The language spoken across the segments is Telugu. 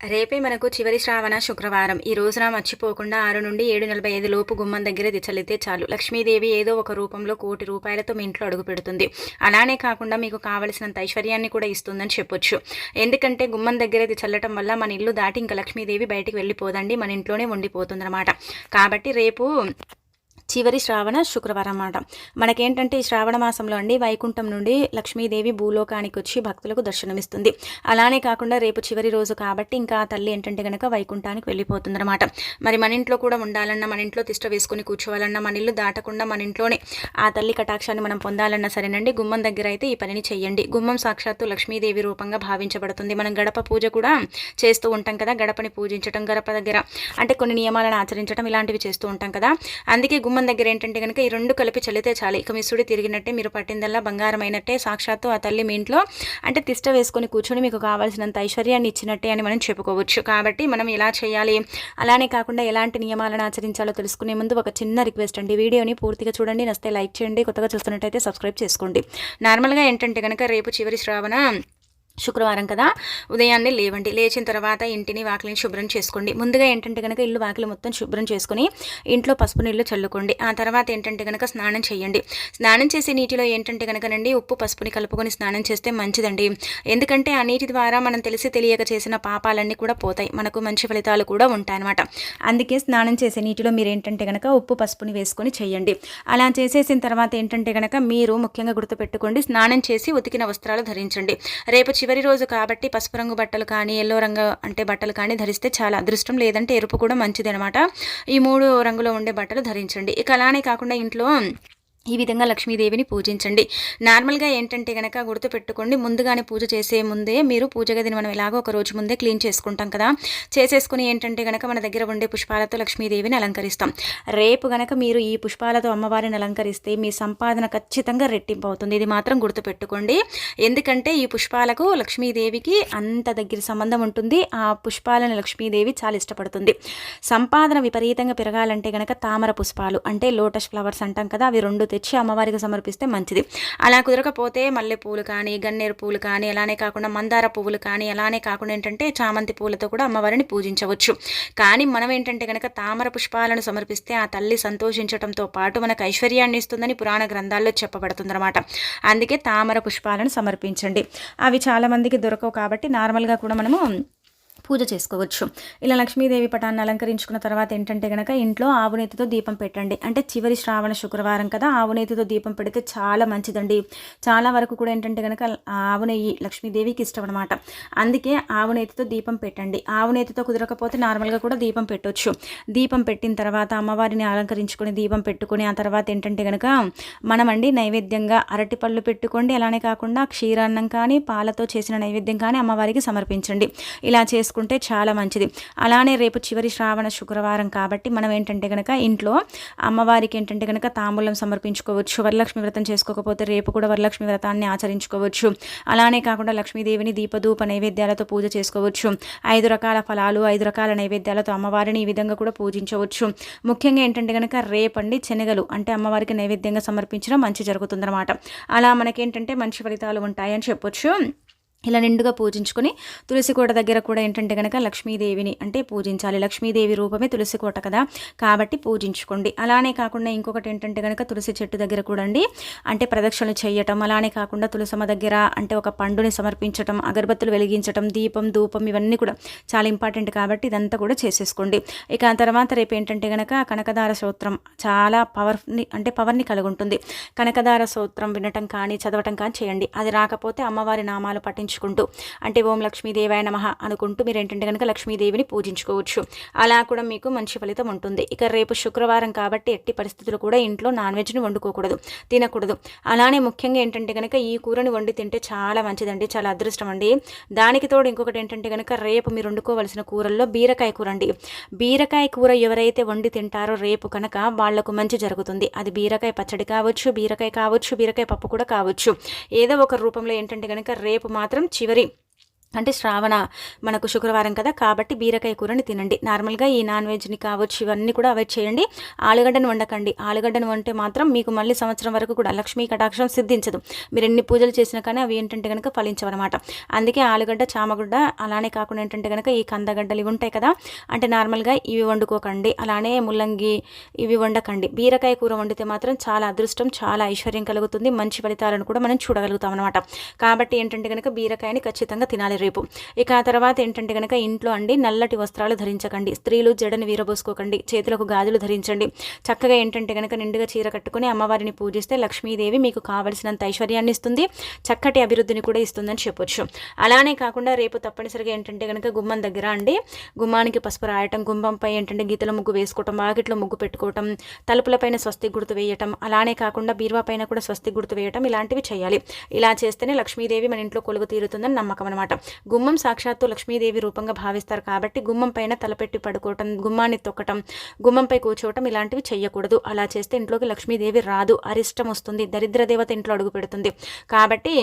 రేపే మనకు చివరి శ్రావణ శుక్రవారం. ఈ రోజున మర్చిపోకుండా ఆరు నుండి ఏడు నలభై ఐదు లోపు గుమ్మం దగ్గర దిచలితే చాలు. లక్ష్మీదేవి ఏదో ఒక రూపంలో కోటి రూపాయలతో మీ ఇంట్లో అడుగు పెడుతుంది. అలానే కాకుండా మీకు కావలసినంత ఐశ్వర్యాన్ని కూడా ఇస్తుందని చెప్పొచ్చు. ఎందుకంటే గుమ్మం దగ్గర చల్లటం వల్ల మన ఇల్లు దాటి ఇంకా లక్ష్మీదేవి బయటికి వెళ్ళిపోదండి మన ఇంట్లోనే ఉండిపోతుందన్నమాట. కాబట్టి రేపు చివరి శ్రావణ శుక్రవారం అన్నమాట. మనకేంటంటే ఈ శ్రావణ మాసంలో అండి వైకుంఠం నుండి లక్ష్మీదేవి భూలోకానికి వచ్చి భక్తులకు దర్శనమిస్తుంది. అలానే కాకుండా రేపు చివరి రోజు కాబట్టి ఇంకా తల్లి ఏంటంటే కనుక వైకుంఠానికి వెళ్ళిపోతుందన్నమాట. మరి మన ఇంట్లో కూడా ఉండాలన్నా మన ఇంట్లో తిష్ట వేసుకుని కూర్చోవాలన్నా మన ఇల్లు దాటకుండా మన ఇంట్లోనే ఆ తల్లి కటాక్షాన్ని మనం పొందాలన్నా సరేనండి గుమ్మం దగ్గర అయితే ఈ పనిని చేయండి గుమ్మం సాక్షాత్తు లక్ష్మీదేవి రూపంగా భావించబడుతుంది. మనం గడప పూజ కూడా చేస్తూ ఉంటాం కదా గడపని పూజించడం గడప దగ్గర అంటే కొన్ని నియమాలను ఆచరించడం ఇలాంటివి చేస్తూ ఉంటాం కదా. అందుకే గుమ్మం గుమ్మం దగ్గర ఏంటంటే కనుక ఈ రెండు కలిపి చల్లితే చాలు. ఇక మీ సుడి తిరిగినట్టే మీరు పట్టిందల్లా బంగారం అయినట్టే సాక్షాత్తు ఆ తల్లి మీ ఇంట్లో అంటే తిష్ట వేసుకొని కూర్చొని మీకు కావాల్సినంత ఐశ్వర్యాన్ని ఇచ్చినట్టే అని మనం చెప్పుకోవచ్చు. కాబట్టి మనం ఎలా చేయాలి. అలానే కాకుండా ఎలాంటి నియమాలను ఆచరించాలో తెలుసుకునే ముందు ఒక చిన్న రిక్వెస్ట్ అండి. వీడియోని పూర్తిగా చూడండి నస్తే లైక్ చేయండి కొత్తగా చూస్తున్నట్టయితే సబ్స్క్రైబ్ చేసుకోండి. నార్మల్గా ఏంటంటే కనుక రేపు చివరి శ్రావణ శుక్రవారం కదా ఉదయాన్నే లేవండి. లేచిన తర్వాత ఇంటిని వాకిలిని శుభ్రం చేసుకోండి. ముందుగా ఏంటంటే కనుక ఇల్లు వాకిలి మొత్తం శుభ్రం చేసుకుని ఇంట్లో పసుపు నీళ్ళు చల్లుకోండి. ఆ తర్వాత ఏంటంటే కనుక స్నానం చేయండి. స్నానం చేసే నీటిలో ఏంటంటే కనుకనండి ఉప్పు పసుపుని కలుపుకొని స్నానం చేస్తే మంచిదండి. ఎందుకంటే ఆ నీటి ద్వారా మనం తెలిసి తెలియక చేసిన పాపాలన్నీ కూడా పోతాయి. మనకు మంచి ఫలితాలు కూడా ఉంటాయన్నమాట. అందుకే స్నానం చేసే నీటిలో మీరు ఏంటంటే కనుక ఉప్పు పసుపుని వేసుకొని చేయండి. అలా చేసేసిన తర్వాత ఏంటంటే కనుక మీరు ముఖ్యంగా గుర్తుపెట్టుకోండి స్నానం చేసి ఉతికిన వస్త్రాలు ధరించండి. రేపు చివరి రోజు కాబట్టి పసుపు రంగు బట్టలు కానీ ఎల్లో రంగు అంటే బట్టలు కానీ ధరిస్తే చాలా అదృష్టం. లేదంటే ఎరుపు కూడా మంచిది అనమాట ఈ మూడు రంగులో ఉండే బట్టలు ధరించండి. ఇక అలానే కాకుండా ఇంట్లో ఈ విధంగా లక్ష్మీదేవిని పూజించండి. నార్మల్గా ఏంటంటే కనుక గుర్తుపెట్టుకోండి ముందుగానే పూజ చేసే ముందే మీరు పూజ గదిని మనం ఎలాగో ఒక రోజు ముందే క్లీన్ చేసుకుంటాం కదా. చేసేసుకుని ఏంటంటే కనుక మన దగ్గర ఉండే పుష్పాలతో లక్ష్మీదేవిని అలంకరిస్తాం. రేపు గనక మీరు ఈ పుష్పాలతో అమ్మవారిని అలంకరిస్తే మీ సంపాదన ఖచ్చితంగా రెట్టింపు అవుతుంది ఇది మాత్రం గుర్తుపెట్టుకోండి. ఎందుకంటే ఈ పుష్పాలకు లక్ష్మీదేవికి అంత దగ్గర సంబంధం ఉంటుంది. ఆ పుష్పాలను లక్ష్మీదేవి చాలా ఇష్టపడుతుంది. సంపాదన విపరీతంగా పెరగాలంటే గనక తామర పుష్పాలు అంటే లోటస్ ఫ్లవర్స్ అంటాం కదా అవి రెండు తెచ్చి అమ్మవారికి సమర్పిస్తే మంచిది. అలా కుదరకపోతే మల్లె పూలు కానీ గన్నేరు పూలు కానీ అలానే కాకుండా మందార పువ్వులు కానీ అలానే కాకుండా ఏంటంటే చామంతి పూలతో కూడా అమ్మవారిని పూజించవచ్చు. కానీ మనం ఏంటంటే కనుక తామర పుష్పాలను సమర్పిస్తే ఆ తల్లి సంతోషించడంతో పాటు మనకు ఐశ్వర్యాన్ని ఇస్తుందని పురాణ గ్రంథాల్లో చెప్పబడుతుందన్నమాట. అందుకే తామర పుష్పాలను సమర్పించండి. అవి చాలామందికి దొరకవు కాబట్టి నార్మల్గా కూడా మనము పూజ చేసుకోవచ్చు. ఇలా లక్ష్మీదేవి పటాన్ని అలంకరించుకున్న తర్వాత ఏంటంటే కనుక ఇంట్లో ఆవునేతితో దీపం పెట్టండి. అంటే చివరి శ్రావణ శుక్రవారం కదా ఆవునేతితో దీపం పెడితే చాలా మంచిదండి. చాలా వరకు కూడా ఏంటంటే కనుక ఆవు నెయ్యి లక్ష్మీదేవికి ఇష్టం అనమాట అందుకే ఆవునేతితో దీపం పెట్టండి. ఆవునేతితో కుదరకపోతే నార్మల్గా కూడా దీపం పెట్టవచ్చు దీపం పెట్టిన తర్వాత అమ్మవారిని అలంకరించుకొని దీపం పెట్టుకుని ఆ తర్వాత ఏంటంటే కనుక మనమండి నైవేద్యంగా అరటి పళ్ళు పెట్టుకోండి. అలానే కాకుండా క్షీరాన్నం కానీ పాలతో చేసిన నైవేద్యం కానీ అమ్మవారికి సమర్పించండి. ఇలా చేసుకుంటే చేసుకుంటే చాలా మంచిది. అలానే రేపు చివరి శ్రావణ శుక్రవారం కాబట్టి మనం ఏంటంటే కనుక ఇంట్లో అమ్మవారికి ఏంటంటే కనుక తాంబూలం సమర్పించుకోవచ్చు వరలక్ష్మి వ్రతం చేసుకోకపోతే రేపు కూడా వరలక్ష్మి వ్రతాన్ని ఆచరించుకోవచ్చు. అలానే కాకుండా లక్ష్మీదేవిని దీపధూప నైవేద్యాలతో పూజ చేసుకోవచ్చు. ఐదు రకాల ఫలాలు ఐదు రకాల నైవేద్యాలతో అమ్మవారిని ఈ విధంగా కూడా పూజించవచ్చు. ముఖ్యంగా ఏంటంటే కనుక రేపండి శనగలు అంటే అమ్మవారికి నైవేద్యంగా సమర్పించడం మంచి జరుగుతుందన్నమాట. అలా మనకేంటంటే మంచి ఫలితాలు ఉంటాయని చెప్పొచ్చు. ఇలా నిండుగా పూజించుకొని తులసి కోట దగ్గర కూడా ఏంటంటే కనుక లక్ష్మీదేవిని అంటే పూజించాలి. లక్ష్మీదేవి రూపమే తులసి కోట కదా. కాబట్టి పూజించుకోండి. అలానే కాకుండా ఇంకొకటి ఏంటంటే కనుక తులసి చెట్టు దగ్గర కూడా అండి అంటే ప్రదక్షిణలు చేయటం అలానే కాకుండా తులసమ్మ దగ్గర అంటే ఒక పండుని సమర్పించటం అగరబత్తులు వెలిగించటం దీపం ధూపం ఇవన్నీ కూడా చాలా ఇంపార్టెంట్ కాబట్టి ఇదంతా కూడా చేసేసుకోండి. ఇక తర్వాత రేపు ఏంటంటే కనుక కనకదార సూత్రం చాలా పవర్ని అంటే పవర్ని కలిగి ఉంటుంది కనకదార సూత్రం వినటం కానీ చదవటం కానీ చేయండి. అది రాకపోతే అమ్మవారి నామాలు పట్టించు పూజించుకుంటూ. అంటే ఓం లక్ష్మీదేవాయ నమ అనుకుంటూ మీరు ఏంటంటే కనుక లక్ష్మీదేవిని పూజించుకోవచ్చు. అలా కూడా మీకు మంచి ఫలితం ఉంటుంది. ఇక రేపు శుక్రవారం కాబట్టి ఎట్టి పరిస్థితులు కూడా ఇంట్లో నాన్ వెజ్ని వండుకోకూడదు తినకూడదు. అలానే ముఖ్యంగా ఏంటంటే కనుక ఈ కూరని వండి తింటే చాలా మంచిదండి చాలా అదృష్టం అండి దానికి తోడు ఇంకొకటి ఏంటంటే కనుక రేపు మీరు వండుకోవలసిన కూరల్లో బీరకాయ కూర అండి. బీరకాయ కూర ఎవరైతే వండి తింటారో రేపు కనుక వాళ్ళకు మంచి జరుగుతుంది. అది బీరకాయ పచ్చడి కావచ్చు బీరకాయ కావచ్చు బీరకాయ పప్పు కూడా కావచ్చు. ఏదో ఒక రూపంలో ఏంటంటే కనుక రేపు మాత్రం చివరి అంటే శ్రావణ మనకు శుక్రవారం కదా కాబట్టి బీరకాయ కూరని తినండి. నార్మల్గా ఈ నాన్ వెజ్ని కావచ్చు ఇవన్నీ కూడా అవాయిడ్ చేయండి. ఆలుగడ్డను వండకండి. ఆలుగడ్డను వంటే మాత్రం మీకు మళ్ళీ సంవత్సరం వరకు కూడా లక్ష్మీ కటాక్షం సిద్ధించదు. మీరు ఎన్ని పూజలు చేసినా కానీ అవి ఏంటంటే కనుక ఫలించవన్నమాట. అందుకే ఆలుగడ్డ చామగడ్డ అలానే కాకుండా ఏంటంటే కనుక ఈ కందగడ్డలు ఇవి ఉంటాయి కదా అంటే నార్మల్గా ఇవి వండుకోకండి. అలానే ముల్లంగి ఇవి వండకండి. బీరకాయ కూర వండితే మాత్రం చాలా అదృష్టం చాలా ఐశ్వర్యం కలుగుతుంది. మంచి ఫలితాలను కూడా మనం చూడగలుగుతాం అనమాట కాబట్టి ఏంటంటే కనుక బీరకాయని ఖచ్చితంగా తినాలి. రేపు. ఇక ఆ తర్వాత ఏంటంటే కనుక ఇంట్లో అండి నల్లటి వస్త్రాలు ధరించకండి. స్త్రీలు జడని వీరబోసుకోకండి. చేతులకు గాజులు ధరించండి. చక్కగా ఏంటంటే కనుక నిండుగా చీర కట్టుకుని అమ్మవారిని పూజిస్తే లక్ష్మీదేవి మీకు కావలసినంత ఐశ్వర్యాన్ని ఇస్తుంది. చక్కటి అభివృద్ధిని కూడా ఇస్తుందని చెప్పొచ్చు. అలానే కాకుండా రేపు తప్పనిసరిగా ఏంటంటే కనుక గుమ్మం దగ్గర అండి గుమ్మానికి పసుపు రాయటం గుమ్మంపై ఏంటంటే గీతల ముగ్గు వేసుకోవటం వాకిట్లో ముగ్గు పెట్టుకోవటం తలుపులపైన స్వస్తి గుర్తు వేయటం అలానే కాకుండా బీరువా పైన కూడా స్వస్తి గుర్తు వేయటం ఇలాంటివి చేయాలి. ఇలా చేస్తేనే లక్ష్మీదేవి మన ఇంట్లో కొలుగు తీరుతుందని నమ్మకం అనమాట గుమ్మం సాక్షాత్తు లక్ష్మీదేవి రూపంగా భావిస్తారు కాబట్టి గుమ్మం పైన తలపెట్టి పడుకోవటం గుమ్మాన్ని తొక్కటం గుమ్మంపై కూర్చోవటం ఇలాంటివి చేయకూడదు అలా చేస్తే ఇంట్లోకి లక్ష్మీదేవి రాదు. అరిష్టం వస్తుంది. దరిద్ర దేవత ఇంట్లో అడుగు పెడుతుంది. కాబట్టి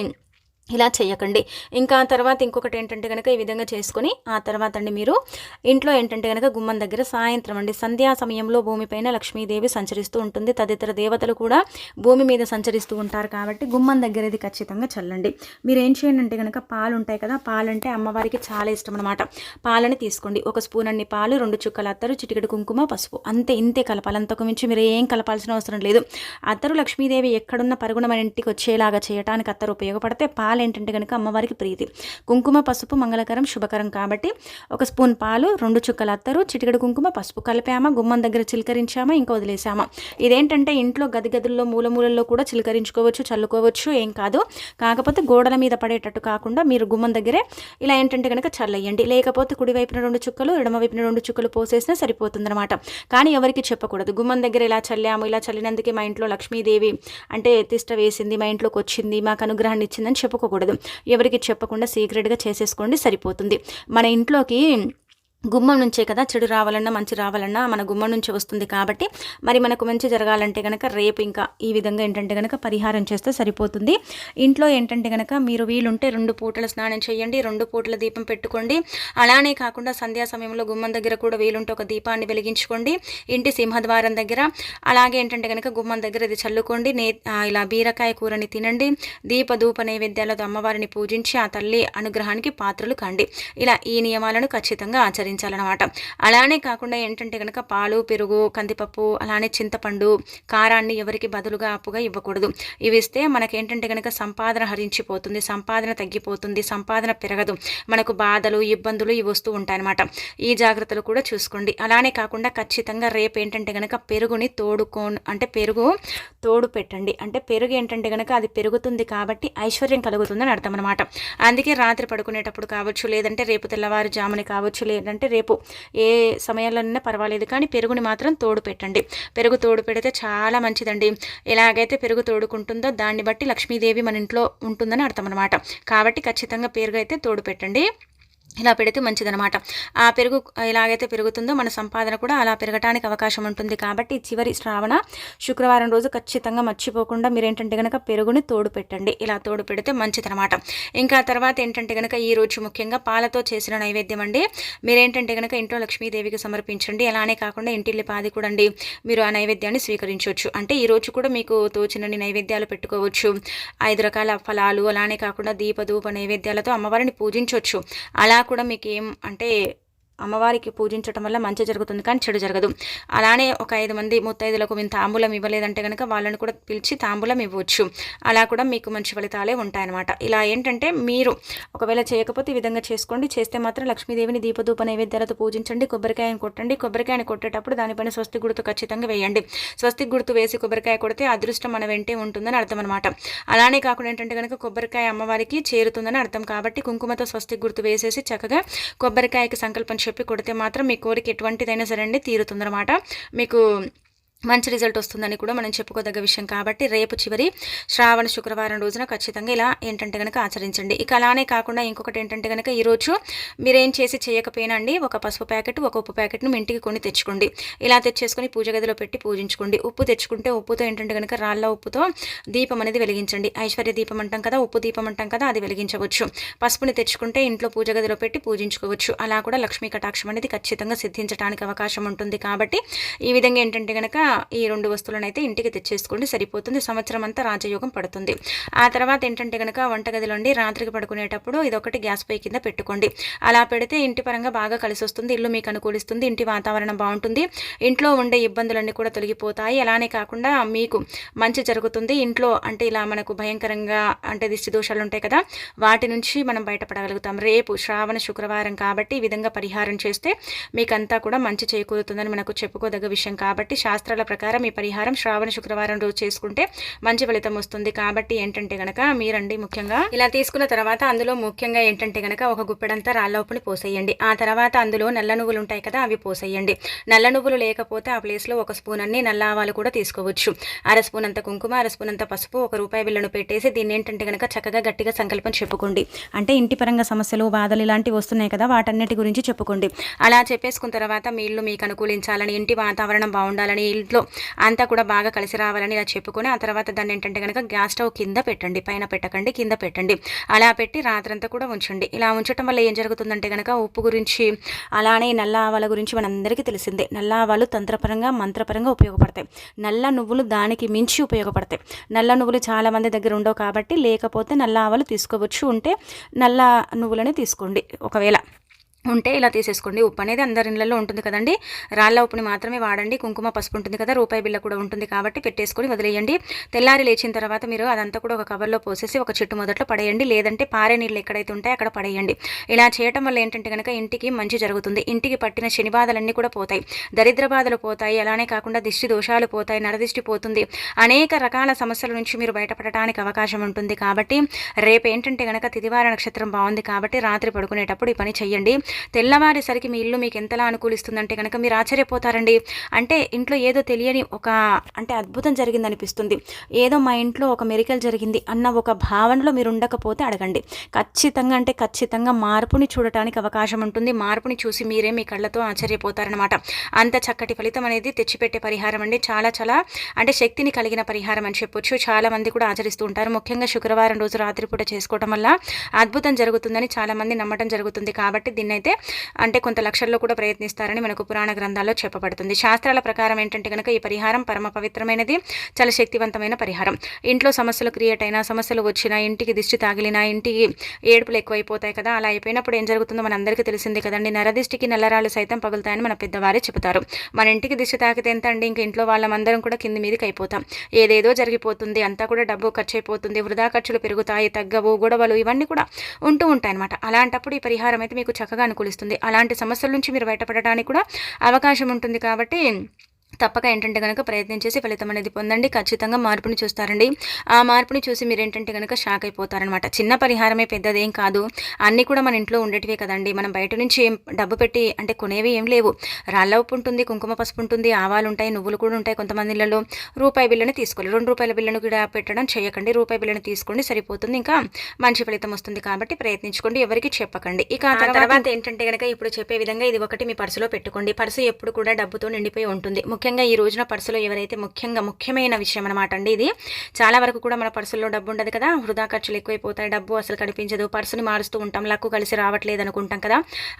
ఇలా చేయకండి ఇంకా తర్వాత ఇంకొకటి ఏంటంటే కనుక ఈ విధంగా చేసుకొని ఆ తర్వాత అండి మీరు ఇంట్లో ఏంటంటే కనుక గుమ్మం దగ్గర సాయంత్రం అండి సంధ్యా సమయంలో భూమిపైన లక్ష్మీదేవి సంచరిస్తూ ఉంటుంది. తదితర దేవతలు కూడా భూమి మీద సంచరిస్తూ ఉంటారు కాబట్టి గుమ్మం దగ్గర ఇది ఖచ్చితంగా చల్లండి. మీరు ఏం చేయండి అంటే కనుక పాలు ఉంటాయి కదా పాలు అంటే అమ్మవారికి చాలా ఇష్టం అనమాట పాలని తీసుకోండి. ఒక స్పూన్ అన్ని పాలు రెండు చుక్కల అత్తరు చిటికెడు కుంకుమ పసుపు. అంతే ఇంతే కలపాలి. అంతకు మించి మీరు ఏం కలపాల్సిన అవసరం లేదు. అత్తరు లక్ష్మీదేవి ఎక్కడున్న పరుగున మన ఇంటికి వచ్చేలాగా చేయడానికి అత్తరు ఉపయోగపడితే పాలు పాలు ఏంటంటే కనుక అమ్మవారికి ప్రీతి. కుంకుమ పసుపు మంగళకరం శుభకరం కాబట్టి ఒక స్పూన్ పాలు రెండు చుక్కలు అత్తరు చిటికడు కుంకుమ పసుపు కలిపామా గుమ్మం దగ్గర చిలకరించామా ఇంకా వదిలేసామా. ఇదేంటంటే ఇంట్లో గది గదుల్లో మూలమూలల్లో కూడా చిలకరించుకోవచ్చు చల్లుకోవచ్చు ఏం కాదు. కాకపోతే గోడల మీద పడేటట్టు కాకుండా మీరు గుమ్మం దగ్గరే ఇలా ఏంటంటే కనుక చల్లయ్యండి లేకపోతే కుడివైపున రెండు చుక్కలు ఎడమవైపున రెండు చుక్కలు పోసేసినా సరిపోతుందన్నమాట. కానీ ఎవరికి చెప్పకూడదు. గుమ్మం దగ్గర ఇలా చల్లాము ఇలా చల్లినందుకే మా ఇంట్లో లక్ష్మీదేవి అంటే తిష్ట వేసింది మా ఇంట్లోకి వచ్చింది మాకు అనుగ్రహాన్ని ఇచ్చిందని చెప్పుకో చెప్పుకోకూడదు ఎవరికి చెప్పకుండా సీక్రెట్గా చేసేసుకోండి సరిపోతుంది. మన ఇంట్లోకి గుమ్మం నుంచే కదా చెడు రావాలన్నా మంచి రావాలన్నా మన గుమ్మం నుంచి వస్తుంది కాబట్టి మరి మనకు మంచి జరగాలంటే కనుక రేపు ఇంకా ఈ విధంగా ఏంటంటే కనుక పరిహారం చేస్తే సరిపోతుంది. ఇంట్లో ఏంటంటే కనుక మీరు వీలుంటే రెండు పూటల స్నానం చేయండి రెండు పూటల దీపం పెట్టుకోండి. అలానే కాకుండా సంధ్యా సమయంలో గుమ్మం దగ్గర కూడా వీలుంటే ఒక దీపాన్ని వెలిగించుకోండి ఇంటి సింహద్వారం దగ్గర. అలాగే ఏంటంటే కనుక గుమ్మం దగ్గర ఇది చల్లుకోండి. నే ఇలా బీరకాయ కూరని తినండి. దీప ధూప నైవేద్యాలతో అమ్మవారిని పూజించి ఆ తల్లి అనుగ్రహానికి పాత్రలు కండి. ఇలా ఈ నియమాలను ఖచ్చితంగా ఆచరించండి. ఉపయోగించాలన్నమాట. అలానే కాకుండా ఏంటంటే కనుక పాలు పెరుగు కందిపప్పు అలానే చింతపండు కారాన్ని ఎవరికి బదులుగా అప్పుగా ఇవ్వకూడదు. ఇవి ఇస్తే మనకేంటంటే కనుక సంపాదన హరించిపోతుంది సంపాదన తగ్గిపోతుంది సంపాదన పెరగదు. మనకు బాధలు ఇబ్బందులు ఇవి వస్తూ ఉంటాయన్నమాట. ఈ జాగ్రత్తలు కూడా చూసుకోండి. అలానే కాకుండా ఖచ్చితంగా రేపు ఏంటంటే కనుక పెరుగుని తోడుకో అంటే పెరుగు తోడు పెట్టండి. అంటే పెరుగు ఏంటంటే కనుక అది పెరుగుతుంది కాబట్టి ఐశ్వర్యం కలుగుతుందని అర్థం అనమాట అందుకే రాత్రి పడుకునేటప్పుడు కావచ్చు లేదంటే రేపు తెల్లవారుజాముని కావచ్చు లేదంటే అంటే రేపు ఏ సమయంలోనైనా పర్వాలేదు కానీ పెరుగుని మాత్రం తోడు పెట్టండి. పెరుగు తోడు పెడితే చాలా మంచిదండి. ఎలాగైతే పెరుగు తోడుకుంటుందో దాన్ని బట్టి లక్ష్మీదేవి మన ఇంట్లో ఉంటుందని అర్థం అనమాట కాబట్టి ఖచ్చితంగా పెరుగు అయితే తోడు పెట్టండి. ఇలా పెడితే మంచిదనమాట ఆ పెరుగు ఎలాగైతే పెరుగుతుందో మన సంపాదన కూడా అలా పెరగటానికి అవకాశం ఉంటుంది. కాబట్టి చివరి శ్రావణ శుక్రవారం రోజు ఖచ్చితంగా మర్చిపోకుండా మీరు ఏంటంటే కనుక పెరుగుని తోడు పెట్టండి. ఇలా తోడు పెడితే మంచిదనమాట ఇంకా తర్వాత ఏంటంటే కనుక ఈ రోజు ముఖ్యంగా పాలతో చేసిన నైవేద్యం అండి. మీరేంటంటే కనుక ఇంట్లో లక్ష్మీదేవికి సమర్పించండి. అలానే కాకుండా ఇంటిల్లి పాది కూడా అండి. మీరు ఆ నైవేద్యాన్ని స్వీకరించవచ్చు. అంటే ఈ రోజు కూడా మీకు తోచినన్ని నైవేద్యాలు పెట్టుకోవచ్చు. ఐదు రకాల ఫలాలు అలానే కాకుండా దీపధూప నైవేద్యాలతో అమ్మవారిని పూజించవచ్చు. అలా కూడా మీకు ఏం అంటే అమ్మవారికి పూజించడం వల్ల మంచి జరుగుతుంది కానీ చెడు జరగదు. అలానే ఒక ఐదు మంది ముత్తైదులకు మేము తాంబూలం ఇవ్వలేదంటే కనుక వాళ్ళని కూడా పిలిచి తాంబూలం ఇవ్వచ్చు. అలా కూడా మీకు మంచి ఫలితాలే ఉంటాయన్నమాట. ఇలా ఏంటంటే మీరు ఒకవేళ చేయకపోతే ఈ విధంగా చేసుకోండి. చేస్తే మాత్రం లక్ష్మీదేవిని దీపదూప నైవేద్యాలతో పూజించండి. కొబ్బరికాయని కొట్టండి. కొబ్బరికాయని కొట్టేటప్పుడు దానిపైన స్వస్తి గుర్తు ఖచ్చితంగా వేయండి. స్వస్తి గుర్తు వేసి కొబ్బరికాయ కొడితే అదృష్టం మన వెంటే ఉంటుందని అర్థం అనమాట అలానే కాకుండా ఏంటంటే కనుక కొబ్బరికాయ అమ్మవారికి చేరుతుందని అర్థం కాబట్టి కుంకుమతో స్వస్తి గుర్తు వేసేసి చక్కగా కొబ్బరికాయకి సంకల్పం చెప్పి కొడితే మాత్రం మీ కోరిక ఎటువంటిదైనా సరే అండి తీరుతుందనమాట మీకు మంచి రిజల్ట్ వస్తుందని కూడా మనం చెప్పుకోదగ్గ విషయం కాబట్టి రేపు చివరి శ్రావణ శుక్రవారం రోజున ఖచ్చితంగా ఇలా ఏంటంటే కనుక ఆచరించండి. ఇక అలానే కాకుండా ఇంకొకటి ఏంటంటే కనుక ఈరోజు మీరేం చేసి చేయకపోయినా అండి ఒక పసుపు ప్యాకెట్ ఒక ఉప్పు ప్యాకెట్ను మీ ఇంటికి కొని తెచ్చుకోండి. ఇలా తెచ్చేసుకొని పూజ గదిలో పెట్టి పూజించుకోండి. ఉప్పు తెచ్చుకుంటే ఉప్పుతో ఏంటంటే కనుక రాళ్ళ ఉప్పుతో దీపం అనేది వెలిగించండి. ఐశ్వర్య దీపం అంటాం కదా ఉప్పు దీపం అంటాం కదా అది వెలిగించవచ్చు. పసుపుని తెచ్చుకుంటే ఇంట్లో పూజ గదిలో పెట్టి పూజించుకోవచ్చు. అలా కూడా లక్ష్మీ కటాక్షం అనేది ఖచ్చితంగా సిద్ధించడానికి అవకాశం ఉంటుంది కాబట్టి ఈ విధంగా ఏంటంటే కనుక ఈ రెండు వస్తువులను అయితే ఇంటికి తెచ్చేసుకోండి సరిపోతుంది. సంవత్సరం అంతా రాజయోగం పడుతుంది. ఆ తర్వాత ఏంటంటే కనుక వంటగదిలోండి రాత్రికి పడుకునేటప్పుడు ఇదొకటి గ్యాస్ పై కింద పెట్టుకోండి. అలా పెడితే ఇంటి పరంగా బాగా కలిసి వస్తుంది ఇల్లు మీకు అనుకూలిస్తుంది ఇంటి వాతావరణం బాగుంటుంది ఇంట్లో ఉండే ఇబ్బందులన్నీ కూడా తొలగిపోతాయి. అలానే కాకుండా మీకు మంచి జరుగుతుంది. ఇంట్లో అంటే ఇలా మనకు భయంకరంగా అంటే దిష్టి దోషాలు ఉంటాయి కదా వాటి నుంచి మనం బయటపడగలుగుతాం. రేపు శ్రావణ శుక్రవారం కాబట్టి ఈ విధంగా పరిహారం చేస్తే మీకంతా కూడా మంచి చేకూరుతుందని మనకు చెప్పుకోదగ్గ విషయం. కాబట్టి శాస్త్రాల ప్రకారం ఈ పరిహారం శ్రావణ శుక్రవారం రోజు చేసుకుంటే మంచి ఫలితం వస్తుంది. కాబట్టి ఏంటంటే గనక మీరండి ముఖ్యంగా ఇలా తీసుకున్న తర్వాత అందులో ముఖ్యంగా ఏంటంటే గనక ఒక గుప్పెడంతా రాళ్ళ ఉప్పుని పోసేయండి. ఆ తర్వాత అందులో నల్ల నువ్వులు ఉంటాయి కదా అవి పోసేయండి. నల్ల నువ్వులు లేకపోతే ఆ ప్లేస్లో ఒక స్పూన్ అన్ని నల్ల ఆవాలు కూడా తీసుకోవచ్చు. అర స్పూన్ అంత కుంకుమ అర స్పూన్ అంత పసుపు ఒక రూపాయి బిల్లను పెట్టేసి దీన్ని ఏంటంటే గనక చక్కగా గట్టిగా సంకల్పం చెప్పుకోండి. అంటే ఇంటి పరంగా సమస్యలు బాధలు ఇలాంటివి వస్తున్నాయి కదా వాటన్నిటి గురించి చెప్పుకోండి. అలా చెప్పేసుకున్న తర్వాత మీ ఇల్లు మీకు అనుకూలించాలని ఇంటి వాతావరణం బాగుండాలని ఇంట్లో అంతా కూడా బాగా కలిసి రావాలని ఇలా చెప్పుకొని ఆ తర్వాత దాన్ని ఏంటంటే కనుక గ్యాస్ స్టవ్ కింద పెట్టండి పైన పెట్టకండి కింద పెట్టండి. అలా పెట్టి రాత్రంతా కూడా ఉంచండి. ఇలా ఉంచడం వల్ల ఏం జరుగుతుందంటే కనుక ఉప్పు గురించి అలానే నల్ల ఆవాల గురించి మనందరికీ తెలిసిందే. నల్ల ఆవాలు తంత్రపరంగా మంత్రపరంగా ఉపయోగపడతాయి. నల్ల నువ్వులు దానికి మించి ఉపయోగపడతాయి. నల్ల నువ్వులు చాలా మంది దగ్గర ఉండవు కాబట్టి లేకపోతే నల్ల ఆవాలు తీసుకోవచ్చు. ఉంటే నల్ల నువ్వులని తీసుకోండి ఒకవేళ. ఉంటే ఇలా తీసేసుకోండి. ఉప్పు అనేది అందరి ఇళ్ళల్లో ఉంటుంది కదండి. రాళ్ళ ఉప్పుని మాత్రమే వాడండి. కుంకుమ పసుపు ఉంటుంది కదా రూపాయి బిల్ల కూడా ఉంటుంది కాబట్టి పెట్టేసుకొని వదిలేయండి. తెల్లారి లేచిన తర్వాత మీరు అదంతా కూడా ఒక కవర్లో పోసేసి ఒక చెట్టు మొదట్లో పడేయండి. లేదంటే పారే నీళ్ళు ఎక్కడైతే ఉంటాయో అక్కడ పడేయండి. ఇలా చేయటం వల్ల ఏంటంటే కనుక ఇంటికి మంచి జరుగుతుంది. ఇంటికి పట్టిన శని బాధలన్నీ కూడా పోతాయి. దరిద్ర బాధలు పోతాయి. అలానే కాకుండా దిష్టి దోషాలు పోతాయి. నరదిష్టి పోతుంది. అనేక రకాల సమస్యల నుంచి మీరు బయటపడటానికి అవకాశం ఉంటుంది కాబట్టి రేపు ఏంటంటే కనుక తిదివార నక్షత్రం బాగుంది కాబట్టి రాత్రి పడుకునేటప్పుడు ఈ పని చేయండి తెల్లవారేసరికి మీ ఇల్లు మీకు ఎంతలా అనుకూలిస్తుందంటే కనుక మీరు ఆశ్చర్యపోతారండి. అంటే ఇంట్లో ఏదో తెలియని ఒక అంటే అద్భుతం జరిగింది అనిపిస్తుంది ఏదో మా ఇంట్లో ఒక మెరికల్ జరిగింది అన్న ఒక భావనలో మీరు ఉండకపోతే అడగండి. ఖచ్చితంగా అంటే ఖచ్చితంగా మార్పుని చూడటానికి అవకాశం ఉంటుంది. మార్పుని చూసి మీరే మీ కళ్ళతో ఆశ్చర్యపోతారనమాట అంత చక్కటి ఫలితం అనేది తెచ్చిపెట్టే పరిహారం అండి. చాలా చాలా అంటే శక్తిని కలిగిన పరిహారం అని చెప్పొచ్చు. చాలా మంది కూడా ఆచరిస్తూ ఉంటారు. ముఖ్యంగా శుక్రవారం రోజు రాత్రిపూట చేసుకోవడం వల్ల అద్భుతం జరుగుతుందని చాలా మంది నమ్మటం జరుగుతుంది కాబట్టి దీన్ని అయితే అంటే కొంత లక్షల్లో కూడా ప్రయత్నిస్తారని మనకు పురాణ గ్రంథాల్లో చెప్పబడుతుంది. శాస్త్రాల ప్రకారం ఏంటంటే కనుక ఈ పరిహారం పరమ పవిత్రమైనది చాలా శక్తివంతమైన పరిహారం. ఇంట్లో సమస్యలు క్రియేట్ అయినా సమస్యలు వచ్చినా ఇంటికి దిష్టి తాగిలినా ఇంటికి ఏడుపులు ఎక్కువైపోతాయి కదా అలా అయిపోయినప్పుడు ఏం జరుగుతుందో మన అందరికీ తెలిసిందే కదండి. నరదిష్టికి నల్లరాళ్ళు సైతం పగులుతాయని మన పెద్దవారే చెబుతారు. మన ఇంటికి దిష్టి తాకితే ఎంత అండి? ఇంక ఇంట్లో వాళ్ళమందరం కూడా కింది మీదకి అయిపోతాం. ఏదేదో జరిగిపోతుంది అంతా కూడా డబ్బు ఖర్చు అయిపోతుంది వృధా ఖర్చులు పెరుగుతాయి తగ్గవు గొడవలు ఇవన్నీ కూడా ఉంటూ ఉంటాయి అనమాట అలాంటప్పుడు ఈ పరిహారం అయితే మీకు చక్కగా అనుకూలిస్తుంది. అలాంటి సమస్యల నుంచి మీరు బయటపడటానికి కూడా అవకాశం ఉంటుంది కాబట్టి తప్పక ఏంటంటే కనుక ప్రయత్నం చేసి ఫలితం అనేది పొందండి. ఖచ్చితంగా మార్పుని చూస్తారండి. ఆ మార్పుని చూసి మీరు ఏంటంటే కనుక షాక్ అయిపోతారనమాట చిన్న పరిహారమే పెద్దదేం కాదు. అన్నీ కూడా మన ఇంట్లో ఉండేటివే కదండి. మనం బయట నుంచి ఏం డబ్బు పెట్టి అంటే కొనేవి ఏం లేవు. రాళ్ళ ఉప్పు ఉంటుంది కుంకుమ పసుపు ఉంటుంది ఆవాలు ఉంటాయి నువ్వులు కూడా ఉంటాయి కొంతమంది ఇళ్ళలో రూపాయి బిల్లని తీసుకోవాలి. రెండు రూపాయల బిల్లను కూడా పెట్టడం చేయకండి. రూపాయి బిల్లని తీసుకోండి సరిపోతుంది. ఇంకా మంచి ఫలితం వస్తుంది కాబట్టి ప్రయత్నించుకోండి. ఎవరికి చెప్పకండి. ఇక తర్వాత ఏంటంటే కనుక ఇప్పుడు చెప్పే విధంగా ఇది ఒకటి మీ పర్సులో పెట్టుకోండి. పర్సు ఎప్పుడు కూడా డబ్బుతో నిండిపోయి ఉంటుంది. ముఖ్యంగా ఈ రోజున పర్సులో ఎవరైతే ముఖ్యంగా ముఖ్యమైన విషయం అనమాట అండి ఇది చాలా వరకు కూడా మన పర్సుల్లో డబ్బు ఉండదు కదా వృధా ఖర్చులు ఎక్కువైపోతాయి డబ్బు అసలు కనిపించదు పర్సుని మారుస్తూ ఉంటాం లక్కు కలిసి రావట్లేదు అనుకుంటాం కదా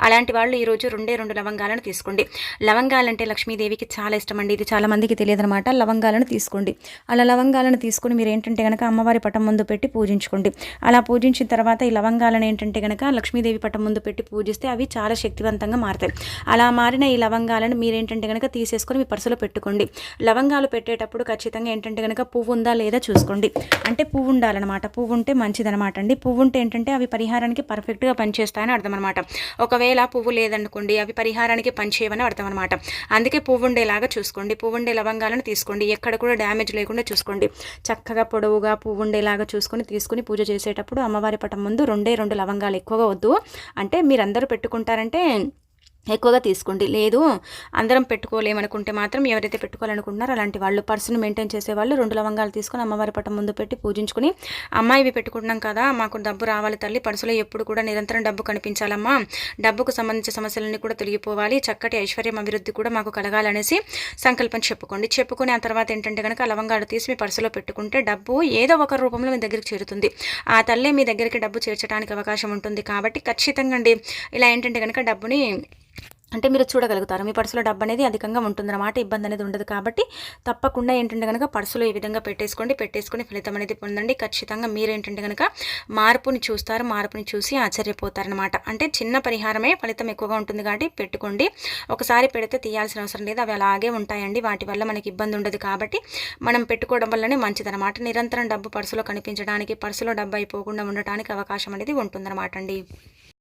అలాంటి వాళ్ళు ఈ రోజు రెండే రెండు లవంగాలను తీసుకోండి. లవంగాలంటే లక్ష్మీదేవికి చాలా ఇష్టం అండి ఇది చాలా మందికి తెలియదు అనమాట లవంగాలను తీసుకోండి. అలా లవంగాలను తీసుకొని మీరు ఏంటంటే కనుక అమ్మవారి పటం ముందు పెట్టి పూజించుకోండి. అలా పూజించిన తర్వాత ఈ లవంగాలను ఏంటంటే కనుక లక్ష్మీదేవి పటం ముందు పెట్టి పూజిస్తే అవి చాలా శక్తివంతంగా మారుతాయి. అలా మారిన ఈ లవంగాలను మీరేంటంటే కనుక తీసేసుకొని మీ పర్సులో పెట్టుకోండి. లవంగాలు పెట్టేటప్పుడు ఖచ్చితంగా ఏంటంటే కనుక పువ్వు ఉందా లేదా చూసుకోండి. అంటే పువ్వు ఉండాలన్నమాట. పువ్వు ఉంటే మంచిదనమాట అండి. పువ్వు ఉంటే ఏంటంటే అవి పరిహారానికి పర్ఫెక్ట్గా పనిచేస్తాయని అర్థం అనమాట ఒకవేళ పువ్వు లేదనుకోండి అవి పరిహారానికి పనిచేయవని అర్థం అనమాట అందుకే పువ్వు ఉండేలాగా చూసుకోండి. పువ్వు ఉండే లవంగాలను తీసుకోండి. ఎక్కడ కూడా డ్యామేజ్ లేకుండా చూసుకోండి. చక్కగా పొడవుగా పువ్వు ఉండేలాగా చూసుకొని తీసుకుని పూజ చేసేటప్పుడు అమ్మవారి పటం ముందు రెండే రెండు లవంగాలు ఎక్కువగా వద్దు. అంటే మీరందరూ పెట్టుకుంటారంటే ఎక్కువగా తీసుకోండి. లేదు అందరం పెట్టుకోలేమనుకుంటే మాత్రం ఎవరైతే పెట్టుకోవాలనుకుంటున్నారో అలాంటి వాళ్ళు పర్సును మెయింటైన్ చేసే వాళ్ళు రెండు లవంగాలు తీసుకొని అమ్మవారి పట్టం ముందు పెట్టి పూజించుకుని అమ్మాయి ఇవి పెట్టుకుంటున్నాం కదా మాకు డబ్బు రావాలి తల్లి పర్సులో ఎప్పుడు కూడా నిరంతరం డబ్బు కనిపించాలమ్మా. డబ్బుకు సంబంధించిన సమస్యలన్నీ కూడా తొలగిపోవాలి. చక్కటి ఐశ్వర్యం అభివృద్ధి కూడా మాకు కలగాలనేసి సంకల్పం చెప్పుకోండి. చెప్పుకుని ఆ తర్వాత ఏంటంటే కనుక లవంగాలు తీసి మీ పర్సులో పెట్టుకుంటే డబ్బు ఏదో ఒక రూపంలో మీ దగ్గరికి చేరుతుంది. ఆ తల్లే మీ దగ్గరికి డబ్బు చేర్చడానికి అవకాశం ఉంటుంది కాబట్టి ఖచ్చితంగా అండి. ఇలా ఏంటంటే కనుక డబ్బుని అంటే మీరు చూడగలుగుతారు. మీ పర్సులో డబ్బు అనేది అధికంగా ఉంటుందన్నమాట ఇబ్బంది అనేది ఉండదు కాబట్టి తప్పకుండా ఏంటంటే కనుక పర్సులో ఈ విధంగా పెట్టేసుకోండి పెట్టేసుకుని ఫలితం అనేది పొందండి. ఖచ్చితంగా మీరు ఏంటంటే కనుక మార్పుని చూస్తారు మార్పుని చూసి ఆశ్చర్యపోతారనమాట అంటే చిన్న పరిహారమే ఫలితం ఎక్కువగా ఉంటుంది కాబట్టి పెట్టుకోండి. ఒకసారి పెడితే తీయాల్సిన అవసరం లేదు. అవి అలాగే ఉంటాయండి. వాటి వల్ల మనకి ఇబ్బంది ఉండదు కాబట్టి మనం పెట్టుకోవడం వల్లనే మంచిదనమాట నిరంతరం డబ్బు పర్సులో కనిపించడానికి పర్సులో డబ్బు అయిపోకుండా ఉండటానికి అవకాశం అనేది ఉంటుందన్నమాట అండి.